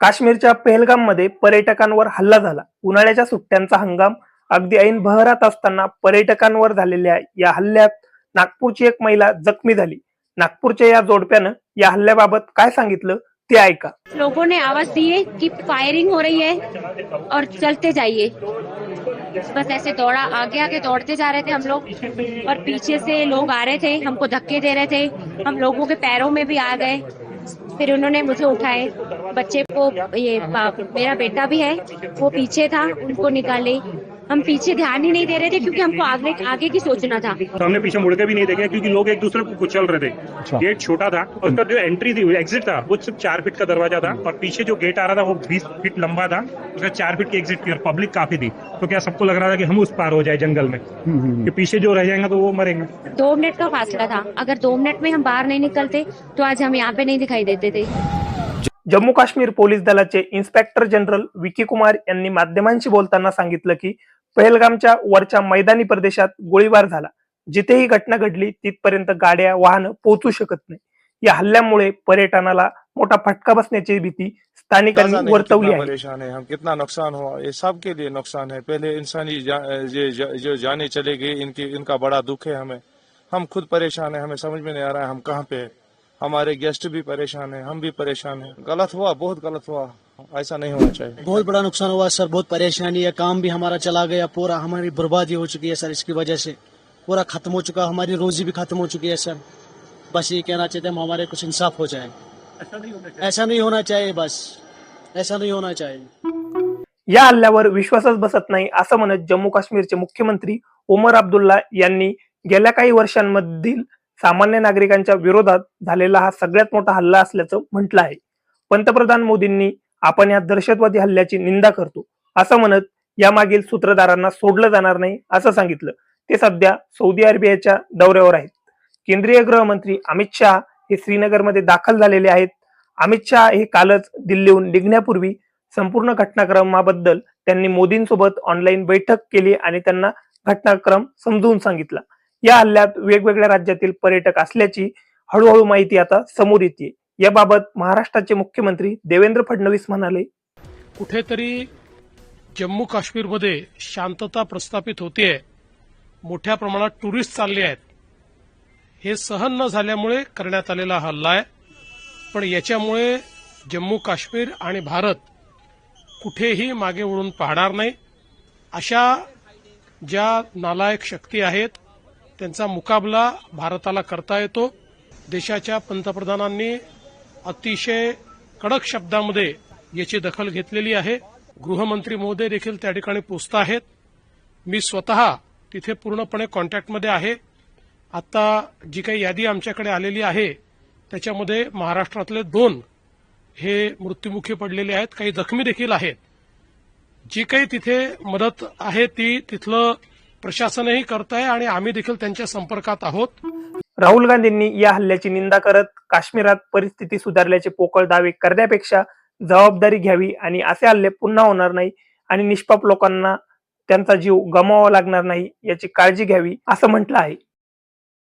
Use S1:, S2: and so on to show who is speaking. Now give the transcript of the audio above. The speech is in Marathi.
S1: काश्मीरच्या पहलगाममध्ये पर्यटकांवर हल्ला झाला. उन्हाळ्याच्या सुट्ट्यांचा हंगाम अगदी ऐन बहरात असताना पर्यटकांवर झालेल्या या हल्ल्यात नागपूरची एक महिला जखमी झाली. नागपूरच्या या जोडप्यानं या हल्ल्याबाबत काय सांगितलं ते ऐका.
S2: लोगों ने आवाज दी है कि फायरिंग हो रही है और चलते जाइए। बस ऐसे दौड़ा आगे आगे दौड़ते जा रहे थे हम लोग और पीछे से लोग आ रहे थे हमको धक्के दे रहे थे। हम लोगों के पैरों में भी आ गए फिर उन्होंने मुझे उठाए। बच्चे को ये मेरा बेटा भी है वो पीछे था उनको निकाले हम पीछे ध्यान ही नहीं दे रहे थे क्योंकि हमको आगे आगे की सोचना था।
S3: तो हमने पीछे मुड़ के भी नहीं देखा क्योंकि लोग एक दूसरे को कुचल रहे थे। गेट छोटा था और उसका जो एंट्री थी एग्जिट था वो सिर्फ़ चार फीट का दरवाज़ा था और पीछे जो गेट आ रहा था वो बीस फीट लंबा था उसका चार फीट की एग्जिट थी और पब्लिक काफ़ी थी। तो क्या सबको लग रहा था कि हम उस पार हो जाए जंगल में? कि पीछे जो रह जाएँगे तो वो मरेंगे।
S2: दो मिनट का फासला था। अगर दो मिनट में हम बाहर नहीं निकलते तो आज हम यहाँ पे नहीं दिखाई देते थे।
S1: जम्मू काश्मीर पोलीस दलाचे इन्स्पेक्टर जनरल विकी कुमार यांनी माध्यमांशी बोलताना सांगितलं की पहलगामच्या वरच्या मैदानी प्रदेशात गोळीबार झाला. जिथे ही घटना घडली तिथपर्यंत गाड्या वाहनं पोहोचू शकत नाही. या हल्ल्यामुळे पर्यटनाला मोठा फटका बसण्याची भीती स्थानिकांनी वर्तवली आहे.
S4: परेशान है हम कितना नुकसान हुआ ये सब के लिए नुकसान है। पहले इंसानी जा, ये जा, जो जाने चले गई इनकी इनका बड़ा दुख है हमें। हम खुद परेशान है हमें समझ में नहीं आ रहा है हम कहाँ पे हैं। हमारे गेस्ट भी परेशान है हम भी परेशान है। गलत हुआ बहुत गलत हुआ। ऐसा नहीं होना चाहिए।
S5: बहुत बड़ा नुकसान हुआ सर बहुत परेशानी है। काम भी हमारा चला गया पूरा हमारी बर्बादी हो चुकी है सर इसकी वजह से। पूरा खत्म हो चुका हमारी रोजी भी खत्म हो चुकी है सर। बस ये कहना चाहते हैं हम हमारे कुछ इंसाफ हो जाए। ऐसा नहीं होना चाहिए बस। ऐसा नहीं होना चाहिए।
S1: या हल्ल्यावर विश्वासच बसत नाही असं म्हणत जम्मू काश्मीरचे मुख्यमंत्री ओमर अब्दुल्ला यांनी गेल्या काही वर्षांमधील सामान्य नागरिकांच्या विरोधात झालेला हा सगळ्यात मोठा हल्ला असल्याचं म्हटलं आहे. पंतप्रधान मोदींनी आपण या दहशतवादी हल्ल्याची निंदा करतो असं म्हणत यामागील सूत्रधारांना सोडलं जाणार नाही असं सांगितलं. ते सध्या सौदी अरेबियाच्या दौऱ्यावर आहेत. केंद्रीय गृहमंत्री अमित शहा हे श्रीनगरमध्ये दाखल झालेले आहेत. अमित शहा हे कालच दिल्लीहून निघण्यापूर्वी संपूर्ण घटनाक्रमाबद्दल त्यांनी मोदींसोबत ऑनलाईन बैठक केली आणि त्यांना घटनाक्रम समजून सांगितला. या हल्ल्यात वेगवेगळ्या राज्यातील पर्यटक असल्याची हळूहळू माहिती आता समोर येते. याबाबत महाराष्ट्राचे मुख्यमंत्री देवेंद्र फडणवीस म्हणाले
S6: कुठेतरी जम्मू काश्मीरमध्ये शांतता प्रस्थापित होतीये. मोठ्या प्रमाणात टुरिस्ट चालले आहेत. हे सहन न झाल्यामुळे करण्यात आलेला हल्ला आहे. पण याच्यामुळे जम्मू काश्मीर आणि भारत कुठेही मागे वळून पाहणार नाही. अशा ज्या नालायक शक्ती आहेत त्यांचा मुकाबला भारताला करता येतो. देशाच्या पंतप्रधानांनी अतिशय कडक शब्दामध्ये याची दखल घेतलेली आहे. गृहमंत्री महोदय देखील त्या ठिकाणी पोचत आहेत. मी स्वतः तिथे पूर्णपणे कॉन्टॅक्टमध्ये आहे. आता जी काही यादी आमच्याकडे आलेली आहे त्याच्यामध्ये महाराष्ट्रातले दोन हे मृत्युमुखी पडलेले आहेत. काही जखमी देखील आहेत. जी काही तिथे मदत आहे ती तिथलं प्रशासनही करत आहे आणि आम्ही देखील त्यांच्या संपर्कात आहोत.
S1: राहुल गांधींनी या हल्ल्याची निंदा करत काश्मीरात परिस्थिती सुधारल्याचे पोकळ दावे करण्यापेक्षा जबाबदारी घ्यावी आणि असे हल्ले पुन्हा होणार नाही आणि निष्पाप लोकांना त्यांचा जीव गमावा लागणार नाही याची काळजी घ्यावी असं म्हटलं आहे.